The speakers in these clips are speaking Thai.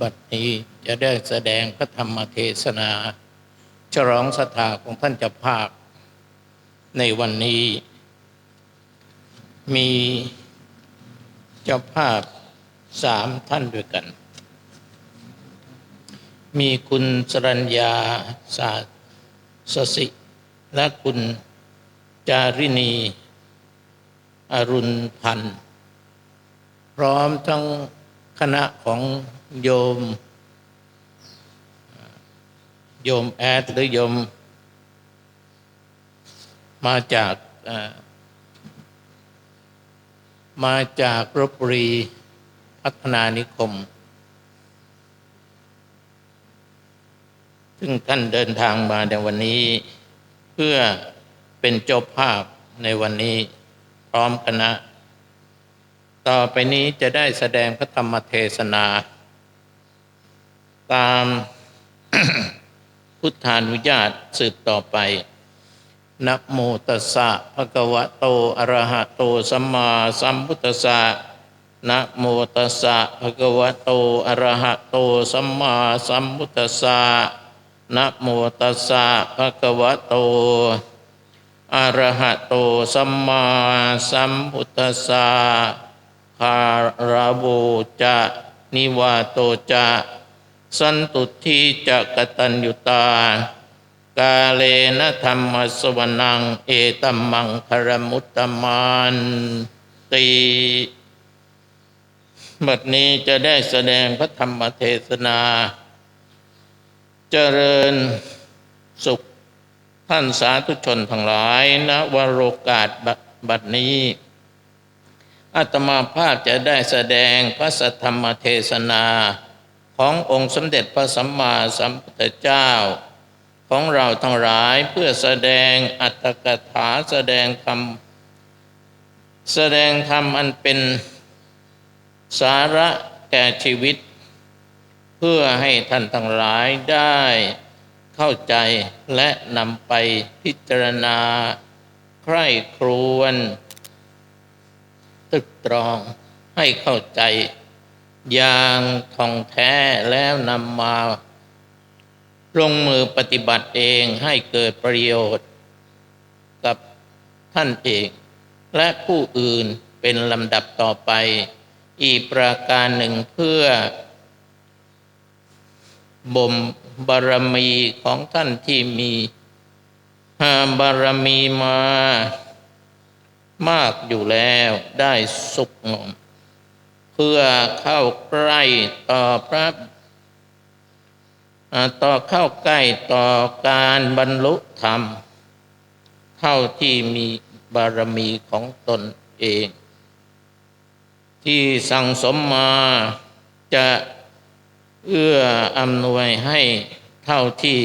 บัดนี้จะได้แสดงพระธรรมเทศนา ฉลองศรัทธาของท่านเจ้าภาพ ในวันนี้ มีเจ้าภาพสามท่านด้วยกัน มีคุณสรัญญาศาสสิ และคุณจาริณี อรุณพันธ์พร้อมทั้ง คณะของโยม โยมแอดหรือโยม มาจากมาจากรบบุรีพัฒนานิคม ซึ่งท่านเดินทางมาในวันนี้ เพื่อเป็นเจ้าภาพในวันนี้ พร้อมคณะ ต่อไปนี้จะได้แสดงพระธรรมเทศนา ตามพุทธานุญาตสืบต่อไปนะโมตัสสะภะคะวะโตอะระหะโตสัมมาสัมพุทธัสสะนะโมตัสสะภะคะวะโตอะระหะโตสัมมาสัมพุทธัสสะนะโมตัสสะภะคะวะโตอะระหะโตสัมมาสัมพุทธัสสะ คาราโบจะนิวาโตจะสันตุทีจะกตัญญุตากาเลนะธรรมสวนัง เอตัมมังคารมุตตมานตีบัดนี้จะได้แสดงพระธรรมเทศนา เจริญสุขท่านสาธุชนทั้งหลายนะวโรกาสบัดนี้ อาตมาภาพจะได้แสดงพระสัทธรรมเทศนาขององค์สมเด็จพระสัมมาสัมพุทธเจ้า ของเราทั้งหลายเพื่อแสดงอัตถกถาแสดงธรรมแสดงธรรมอันเป็นสาระแก่ชีวิต เพื่อให้ท่านทั้งหลายได้เข้าใจและนำไปพิจารณา ใคร่ครวญ ตึกตรองให้เข้าใจ อย่างท่องแท้แล้วนำมาลงมือปฏิบัติเองให้เกิดประโยชน์ กับท่านเอง และผู้อื่นเป็นลำดับต่อไป อีกประการหนึ่งเพื่อบ่มบารมีของท่านที่มีหาบารมีมา มากอยู่แล้วได้สุขงมเพื่อเข้าใกล้ต่อพระต่อเข้าใกล้ต่อการบรรลุธรรม เท่าที่มีบารมีของตนเอง ที่สั่งสมมาจะเอื้ออำนวยให้เท่าที่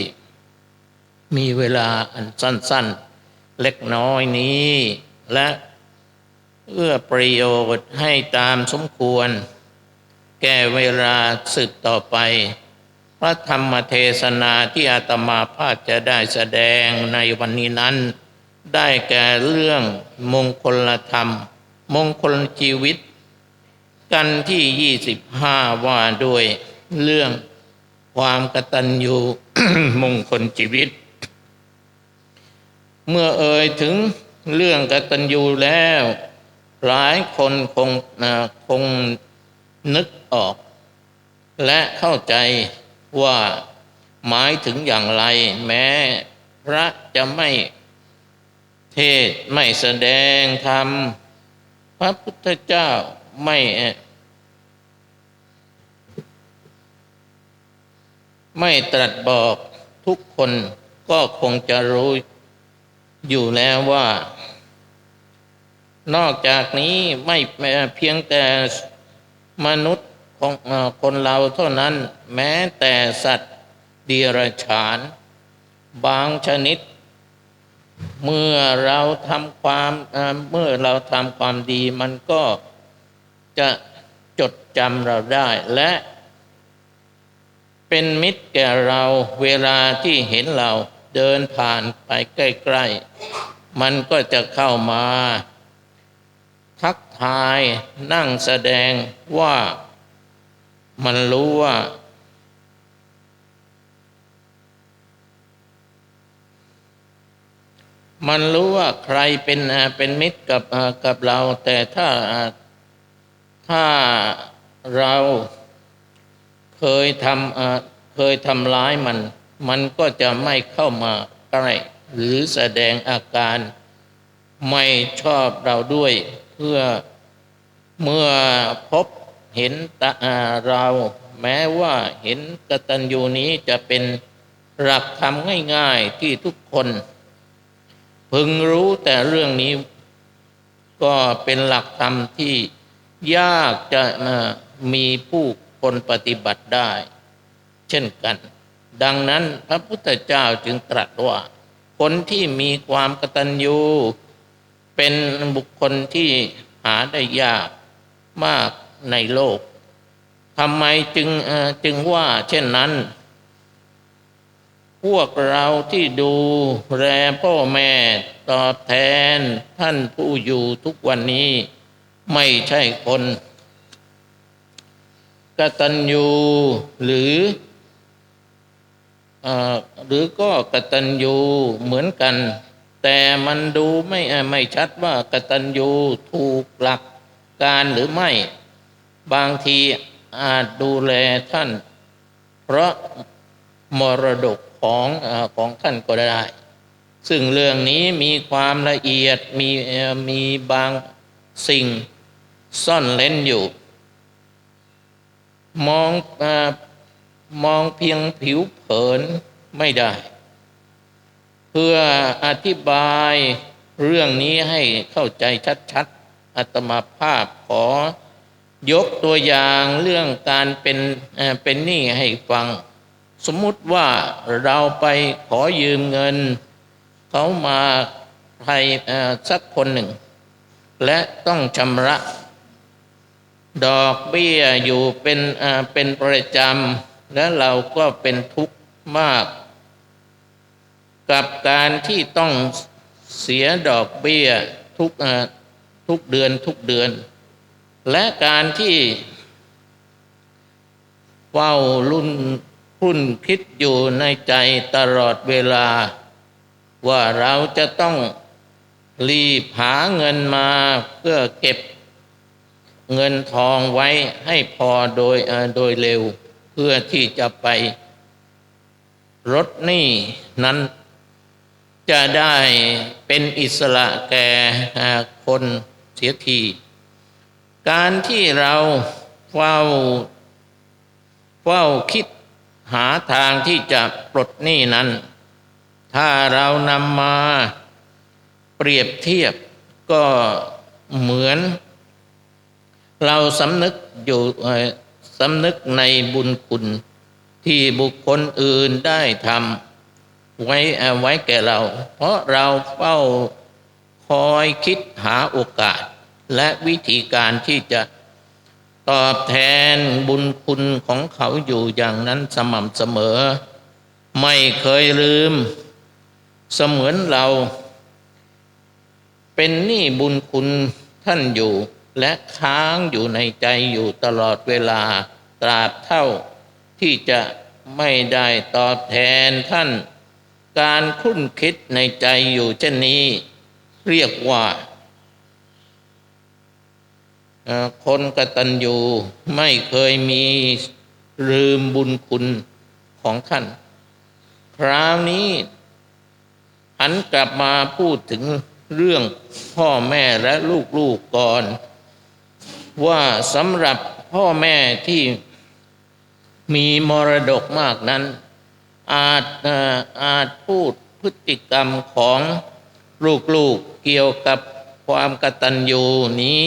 มีเวลาอันสั้น ๆ เล็กน้อยนี้ และเอื้อประโยชน์ให้ตามสมควร แก่เวลาสืบต่อไป พระธรรมเทศนาที่อาตมาภาพจะได้แสดงในวันนี้นั้น ได้แก่เรื่องมงคลธรรม มงคลชีวิต กันที่ 25 ว่าด้วยเรื่องความกตัญญูมงคลชีวิต เมื่อเอ่ยถึง เรื่องกตัญญูแล้ว หลายคนคงคงนึกออก และเข้าใจว่าหมายถึงอย่างไร แม้พระจะไม่เทศไม่แสดงธรรม พระพุทธเจ้าไม่ไม่ตรัสบอกทุกคนก็คงจะรู้ อยู่แล้วว่า นอกจากนี้ไม่เพียงแต่มนุษย์ของคนเราเท่านั้น แม้แต่สัตว์เดรัจฉาน บางชนิด เมื่อเราทำความเอ่อเมื่อเราทำความดีมันก็จะจดจำเราได้และเป็นมิตรแก่เราเวลาที่เห็นเรา เดินผ่านไปใกล้ ๆ มันก็จะเข้ามา ทักทายนั่งแสดงว่า มันรู้ว่า มันรู้ว่าใครเป็นเป็นมิตรกับกับเรา แต่ถ้าถ้าเราเคยทำเคยทำร้ายมัน มันก็จะไม่เข้ามาใกล้ หรือแสดงอาการไม่ชอบเราด้วยเพื่อเมื่อพบเห็นตาเรา แม้ว่าเห็นกตัญญูนี้จะเป็นหลักธรรมง่ายๆที่ทุกคน พึงรู้แต่เรื่องนี้ก็เป็นหลักธรรมที่ยากจะมีผู้คนปฏิบัติได้ เช่นกัน ดังนั้นพระพุทธเจ้าจึงตรัสว่า คนที่มีความกตัญญูเป็นบุคคลที่หาได้ยากมากในโลกทำไมจึงจึงว่าเช่นนั้น พวกเราที่ดูแลพ่อแม่ตอบแทนท่านผู้อยู่ทุกวันนี้ ไม่ใช่คนกตัญญูหรือ หรือก็กตัญญูเหมือนกัน แต่มันดูไม่ไม่ชัดว่ากตัญญูถูกหลักการหรือไม่ บางทีอาจดูแลท่าน เพราะมรดกของอของท่านก็ได้ ซึ่งเรื่องนี้มีความละเอียดมีมีบางสิ่งซ่อนเล้นอยู่ มองอ มองเพียงผิวเผินไม่ได้ เพื่ออธิบายเรื่องนี้ให้เข้าใจชัดๆอาตมาภาพขอยกตัวอย่างเรื่องการเป็นเป็นหนี้ให้ฟัง สมมุติว่าเราไปขอยืมเงิน เขามาใครสักคนหนึ่ง และต้องชำระ ดอกเบี้ยอยู่เป็นเอ่อเป็นประจำ และเราก็เป็นทุกข์มาก กับการที่ต้องเสียดอกเบี้ยทุกทุกเดือนทุกเดือน และการที่เฝ้ารุ่นพุ่นคิดอยู่ในใจตลอดเวลา ว่าเราจะต้องรีบหาเงินมาเพื่อเก็บเงินทองไว้ให้พอโดยโดยเร็ว เพื่อที่จะไปลดหนี้นั้น จะได้เป็นอิสระแก่คนเสียที การที่เราเฝ้าเฝ้าคิดหาทางที่จะปลดหนี้นั้น ถ้าเรานำมาเปรียบเทียบก็เหมือน เราสำนึกอยู่ำนึกในบุญคุณที่บุคคลอื่นได้ทำไว้เอ่อไว้แก่เรา เพราะเราเฝ้าคอยคิดหาโอกาส และวิธีการที่จะตอบแทนบุญคุณของเขาอยู่อย่างนั้นสม่ำเสมอ ไม่เคยลืม เสมือนเรา เป็นหนี้บุญคุณท่านอยู่ และค้างอยู่ในใจอยู่ตลอดเวลาตราบเท่าที่จะไม่ได้ตอบแทนท่าน การคุ้นคิดในใจอยู่เช่นนี้ เรียกว่าคนกตัญญูไม่เคยมีลืมบุญคุณของท่าน คราวนี้หันกลับมาพูดถึงเรื่องพ่อแม่และลูกๆก่อน ว่าสำหรับพ่อแม่ที่มีมรดกมากนั้น อาจอาจพูดพฤติกรรมของลูกๆเกี่ยวกับความกตัญญูนี้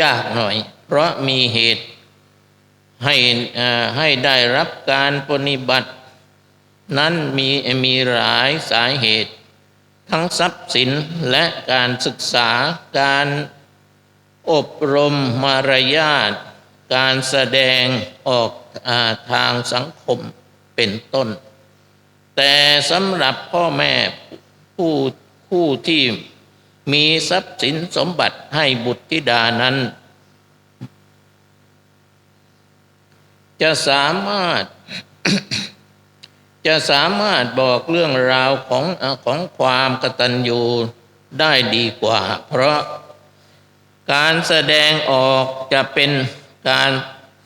ยากหน่อย เพราะมีเหตุให้ให้ได้รับการปฏิบัติ นั้นมีมีหลายสาเหตุ ทั้งทรัพย์สินและการศึกษาการ อบรมมารยาท การแสดงออกอาทางสังคมเป็นต้น แต่สำหรับพ่อแม่ผู้ผู้ที่มีทรัพย์สินสมบัติให้บุตรธิดานั้น จะสามารถจะสามารถบอกเรื่องราวของของความกตัญญูได้ดีกว่า เพราะ การแสดงออกจะเป็นการ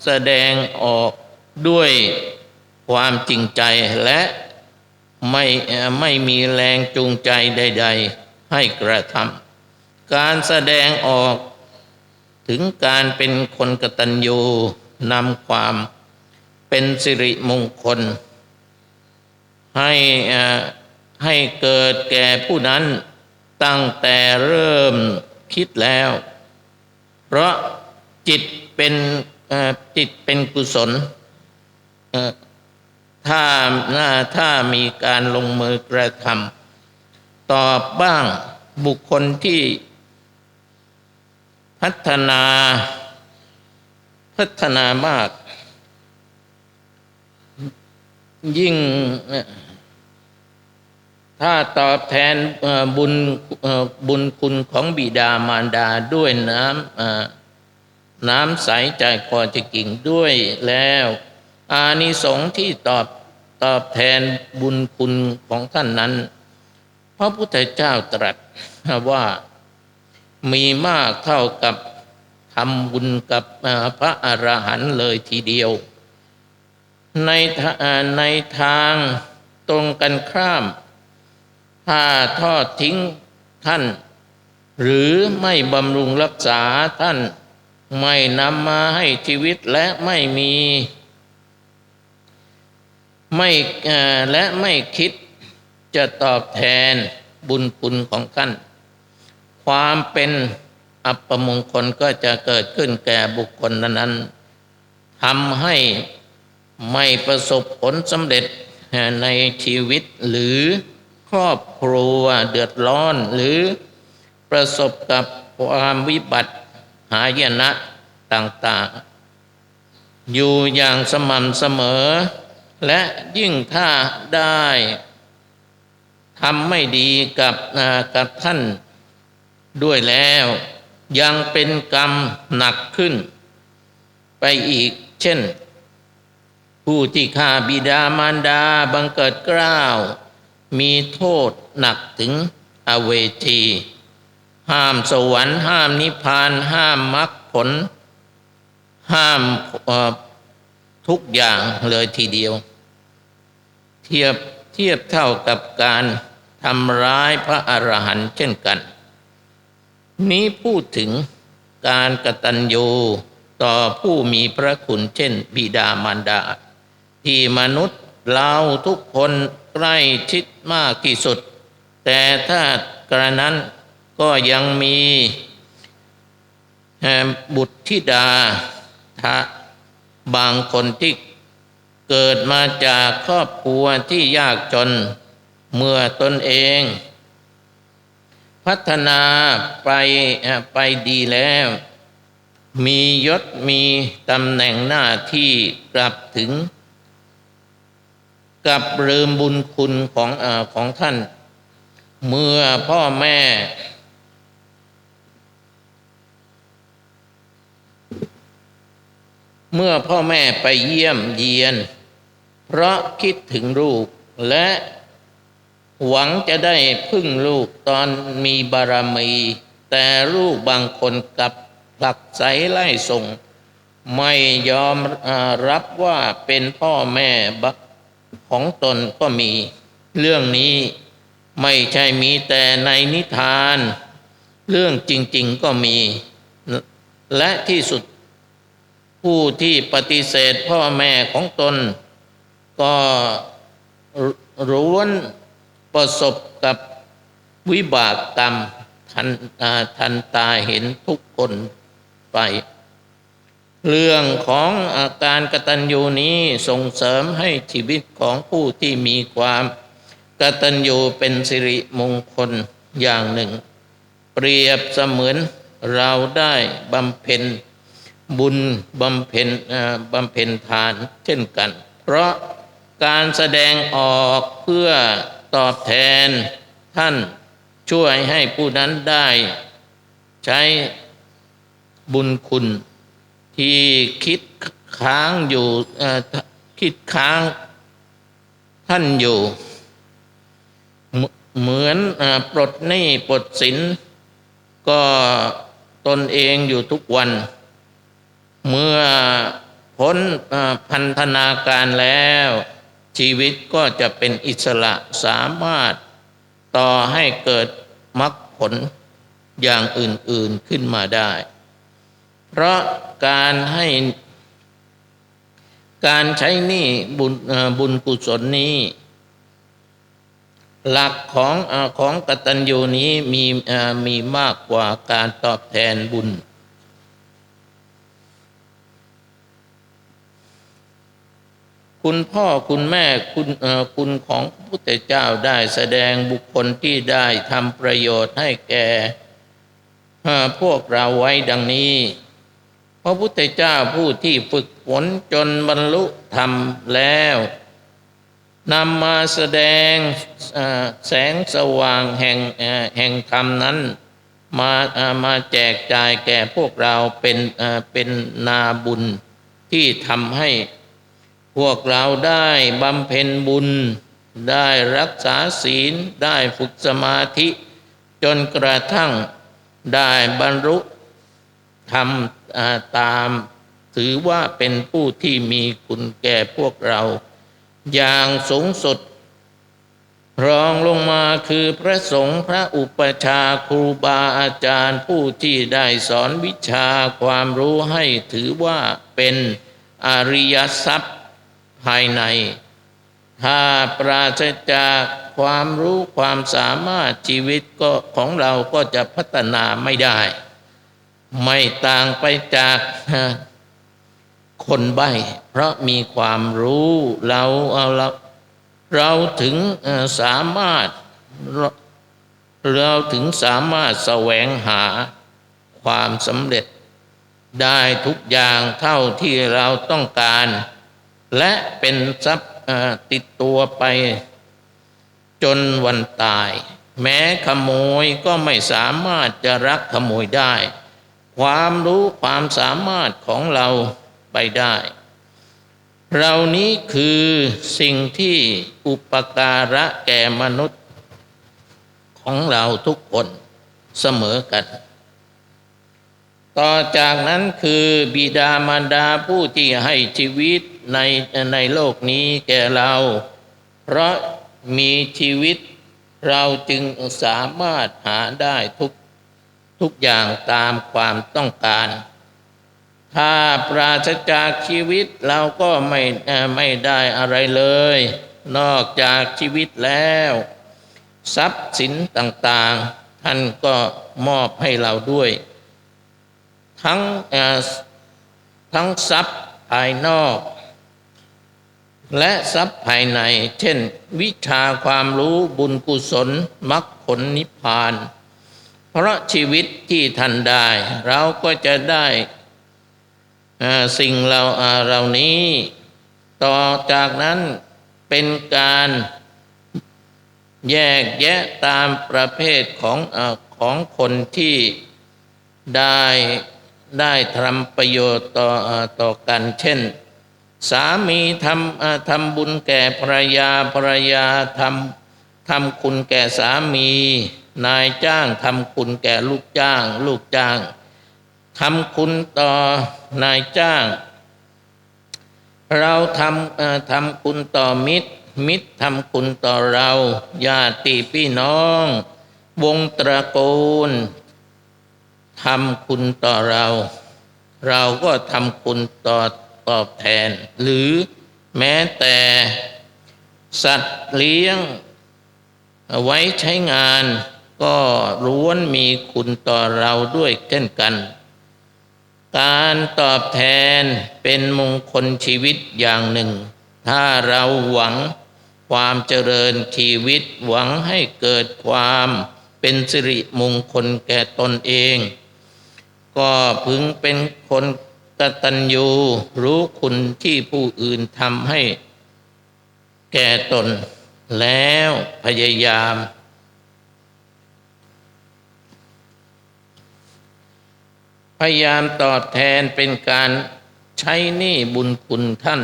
แสดงออกด้วยความจริงใจและไม่ไม่มีแรงจูงใจใด ๆ ให้กระทำการแสดงออกถึงการเป็นคนกตัญญูนำความเป็นสิริมงคล ให้ให้เกิดแก่ผู้นั้นตั้งแต่เริ่มคิดแล้ว เพราะจิตเป็นจิตเป็นกุศลถ้าน่าถ้ามีการลงมือกระทำตอบบ้างบุคคลที่พัฒนาพัฒนามาก ยิ่งเอ่อ ถ้าตอบแทนบุญบุญคุณของบิดามารดาด้วยน้ำน้ำใสใจคอจะกิ่งด้วยแล้ว อานิสงส์ที่ตอบตอบแทนบุญคุณของท่านนั้น พระพุทธเจ้าตรัสว่ามีมากเท่ากับทำบุญกับพระอรหันต์เลยทีเดียว ในในทางตรงกันข้าม ถ้าทอดทิ้งท่าน หรือไม่บำรุงรักษาท่าน ไม่นำมาให้ชีวิตและไม่มีไม่และไม่คิดจะตอบแทนบุญคุณของท่าน ความเป็นอัปมงคลก็จะเกิดขึ้นแก่บุคคลนั้นๆทำให้ไม่ประสบผลสำเร็จในชีวิตหรือ ครอบครัวเดือดร้อน หรือประสบกับความวิบัติหายนะต่างๆ อยู่อย่างสม่ำเสมอ และยิ่งถ้าได้ทำไม่ดีกับกับท่านด้วยแล้ว ยังเป็นกรรมหนักขึ้น ไปอีกเช่น ผู้ที่ฆ่าบิดามารดาบังเกิดกล้าว มีโทษหนักถึงอเวจี ห้ามสวรรค์ ห้ามนิพพาน ห้ามมรรคผล ห้ามทุกอย่างเลยทีเดียว เทียบเทียบเท่ากับการทำร้ายพระอรหันต์เช่นกัน นี้พูดถึงการกตัญญูต่อผู้มีพระคุณเช่นบิดามารดา ที่มนุษย์เราทุกคน ใกล้ชิดมากที่สุด แต่ถ้ากระนั้นก็ยังมีบุตรธิดาทะบางคนที่เกิดมาจากครอบครัวที่ยากจนเมื่อตนเอง พัฒนาไปไปดีแล้ว มียศมีตำแหน่งหน้าที่กลับถึง กับลืมบุญคุณของอของท่าน เมื่อพ่อแม่ เมื่อพ่อแม่ไปเยี่ยมเยียน เพราะคิดถึงลูกและหวังจะได้พึ่งลูกตอนมีบารมี แต่ลูกบางคนกับผลักไสไล่ส่ง ไม่ยอมอรับว่าเป็นพ่อแม่บ ของตนก็มี เรื่องนี้ไม่ใช่มีแต่ในนิทาน เรื่องจริง ๆก็มี และที่สุดผู้ที่ปฏิเสธพ่อแม่ของตน ก็ร้วนประสบกับวิบากกรรมทันทันตาเห็นทุกคนไป เรื่องของอาการกตัญญูนี้ส่งเสริมให้ชีวิตของผู้ที่มีความกตัญญูเป็นสิริมงคลอย่างหนึ่ง เปรียบเสมือนเราได้บำเพ็ญบุญบำเพ็ญบำเพ็ญทานเช่นกัน เพราะการแสดงออกเพื่อตอบแทนท่านช่วยให้ผู้นั้นได้ ใช้บุญคุณ ที่คิดค้างอยู่คิดค้างท่านอยู่ เหมือนอปลดหนี้ปลดสิน ก็ตนเองอยู่ทุกวัน เมื่อพ้นพันธนาการแล้ว ชีวิตก็จะเป็นอิสระสามารถต่อให้เกิดมรรคผลอย่างอื่น ๆขึ้นมาได้ เพราะการให้การใช้หนี้บุญบุญกุศลนี้ หลักของอของกตัญญูนี้มีมีมากกว่าการตอบแทนบุญ คุณพ่อคุณแม่คุณคุณของพระพุทธเจ้าได้แสดงบุคคลที่ได้ทำประโยชน์ให้แก่พวกเราไว้ดังนี้ พระพุทธเจ้าผู้ที่ฝึกฝนจนบรรลุธรรมแล้วนำมาแสดงแสงสว่างแห่งแห่งธรรมนั้น มามาแจกจ่ายแก่พวกเราเป็นเป็นนาบุญที่ทำให้พวกเราได้บำเพ็ญบุญ ได้รักษาศีลได้ฝึกสมาธิ จนกระทั่งได้บรรลุ ทำตาม ถือว่าเป็นผู้ที่มีคุณแก่พวกเรา อย่างสูงสุด รองลงมาคือพระสงฆ์พระอุปชฌาครูบาอาจารย์ผู้ที่ได้สอนวิชาความรู้ให้ถือว่าเป็นอริยทรัพย์ภายใน ถ้าปราศจากความรู้ความสามารถชีวิตก็ของเราก็จะพัฒนาไม่ได้ ไม่ต่างไปจากคนใบ้เพราะมีความรู้เราเอาเราเราถึงสามารถเราเราถึงสามารถแสวงหาความสำเร็จ ได้ทุกอย่างเท่าที่เราต้องการ และเป็นทรัพย์ติดตัวไป จนวันตาย แม้ขโมยก็ไม่สามารถจะรักขโมยได้ ความรู้ความสามารถของเราไปได้ เรานี้คือสิ่งที่อุปการะแก่มนุษย์ ของเราทุกคนเสมอกัน ต่อจากนั้นคือบิดามารดาผู้ที่ให้ชีวิตในในโลกนี้แก่เรา เพราะมีชีวิตเราจึงสามารถหาได้ทุก ทุกอย่างตามความต้องการ ถ้าปราศจากชีวิตเราก็ไม่ไม่ได้อะไรเลย นอกจากชีวิตแล้ว ทรัพย์สินต่างๆ ท่านก็มอบให้เราด้วย ทั้งทั้งทรัพย์ภายนอก และทรัพย์ภายใน เช่น วิชาความรู้บุญกุศลมรรคผลนิพพาน เพราะชีวิตที่ท่านได้ เราก็จะได้สิ่งเราเหล่านี้ ต่อจากนั้นเป็นการแยกแยะตามประเภทของอของคนที่ได้ได้ทำประโยชน์ต่อต่อกันเช่น สามีทำทำบุญแก่ภรรยาภรรยาทำทำคุณแก่สามี นายจ้างทำคุณแก่ลูกจ้าง ลูกจ้างทำคุณต่อนายจ้าง เราทำทำคุณต่อมิตร มิตรทำคุณต่อเราญาติพี่น้อง วงตระกูลทำคุณต่อเรา เราก็ทำคุณต่อตอบแทน หรือแม้แต่สัตว์เลี้ยง ไว้ใช้งาน ก็ล้วนมีคุณต่อเราด้วยเช่นกัน การตอบแทนเป็นมงคลชีวิตอย่างหนึ่ง ถ้าเราหวังความเจริญชีวิตหวังให้เกิดความเป็นสิริมงคลแก่ตนเอง ก็พึงเป็นคนกตัญญูรู้คุณที่ผู้อื่นทำให้แก่ตน แล้วพยายาม พยายามตอบแทนเป็นการใช้หนี้บุญคุณท่าน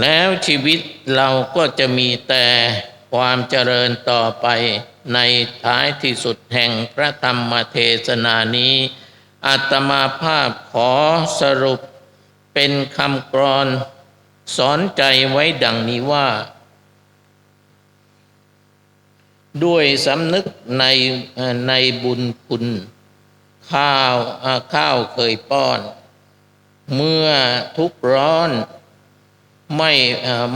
แล้วชีวิตเราก็จะมีแต่ความเจริญต่อไปในท้ายที่สุดแห่งพระธรรมเทศนานี้อาตมาภาพขอสรุปเป็นคำกรอนสอนใจไว้ดังนี้ว่า ด้วยสำนึกในในบุญคุณ ข้าวข้าวเคยป้อน เมื่อทุกร้อนไม่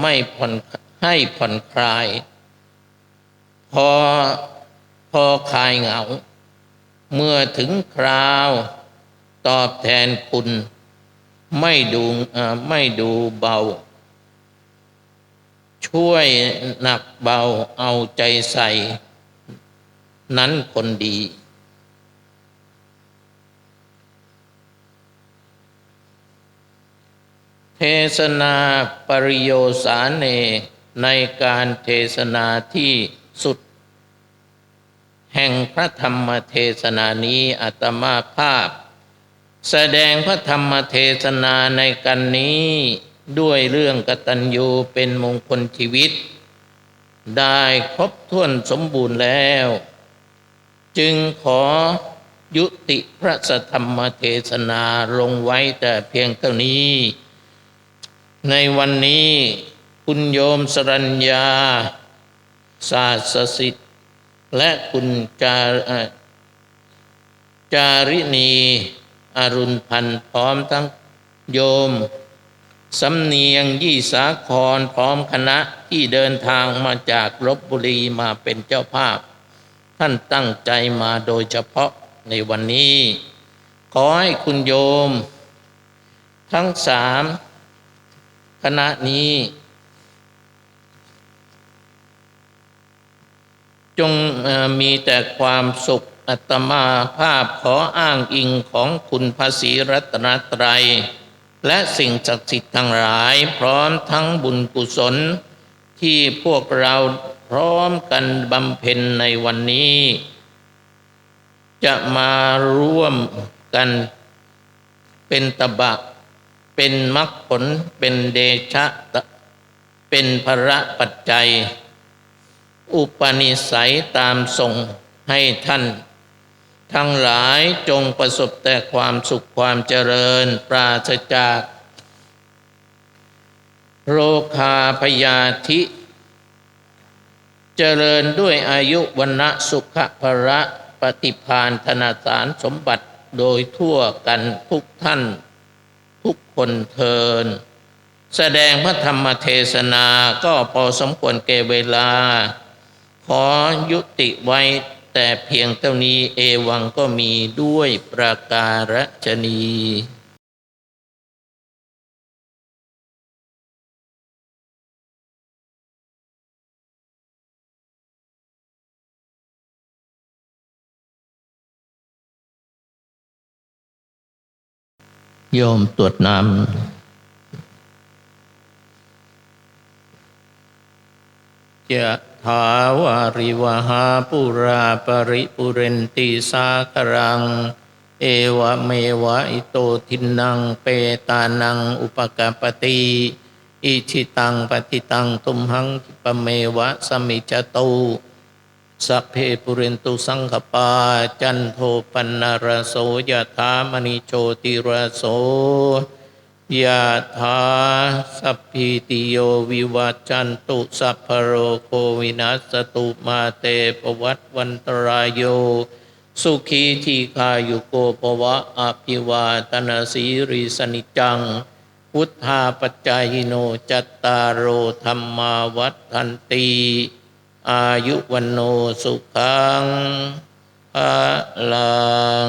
ไม่ผ่อนให้ผ่อนคลาย พอพอคลายเหงา เมื่อถึงคราวตอบแทนคุณ ไม่ดูไม่ดูเบา ช่วยหนักเบาเอาใจใส่ นั้นคนดี เทศนาปริโยสาเน ในการเทศนาที่สุด แห่งพระธรรมเทศนานี้อาตมาภาพ แสดงพระธรรมเทศนาในกันนี้ด้วยเรื่องกตัญญูเป็นมงคลชีวิต ได้ครบถ้วนสมบูรณ์แล้ว จึงขอยุติพระธรรมเทศนาลงไว้แต่เพียงเท่านี้ ในวันนี้คุณโยมสรัญญา ศาสสิทธิ์ และคุณจาจาริณีอรุณพันธ์พร้อมทั้งโยม สำเนียงยี่สาครพร้อมคณะที่เดินทางมาจากลบบุรีมาเป็นเจ้าภาพ ท่านตั้งใจมาโดยเฉพาะในวันนี้ ขอให้คุณโยม ทั้งสาม ณะนี้ จงมีแต่ความสุขอัตมาภาพขออ้างอิงของคุณภาษีรัตนตรัย และสิ่งศักดิ์สิทธิ์ทั้งหลาย พร้อมทั้งบุญกุศล ที่พวกเราพร้อมกันบำเพ็ญในวันนี้ จะมาร่วมกันเป็นตบะ เป็นมรรคผลเป็นเดชะ เป็นภระปัจจัย อุปนิสัยตามส่งให้ท่าน ทั้งหลายจงประสบแต่ความสุขความเจริญปราศจากโรคาพยาธิ เจริญด้วยอายุวันณะสุขภระปฏิพานธนาสารสมบัติโดยทั่วกันทุกท่าน ทุกคนเทิน แสดงพระธรรมเทศนาก็พอสมควรเกเวลา ขอยุติไว้แต่เพียงเท่านี้เอวังก็มีด้วยประการฉนี โยมตรวจน้ำจะถาวาริวหาปุราปริปุเรนติสาครัง เอวเมวะอิโตทินังเปตานังอุปกปติอิชิตังปฏิตังตุมหังปเมวะสมิจตู สัพเพปุเรนตุสังขปาจันโทปันนารโสยะถามณิโชติรโสยะถาสัพพิติโยวิวัจจันตุสัพพโรโควินัสตุมาเตปวัตวันตรายโย สุขีทีคายุโกปวะอภิวาตนาสีริสนิจัง พุทธาปัจจายโนจัตตารโอธรรมาวัฏทันตี อายุวันโนสุขังพลัง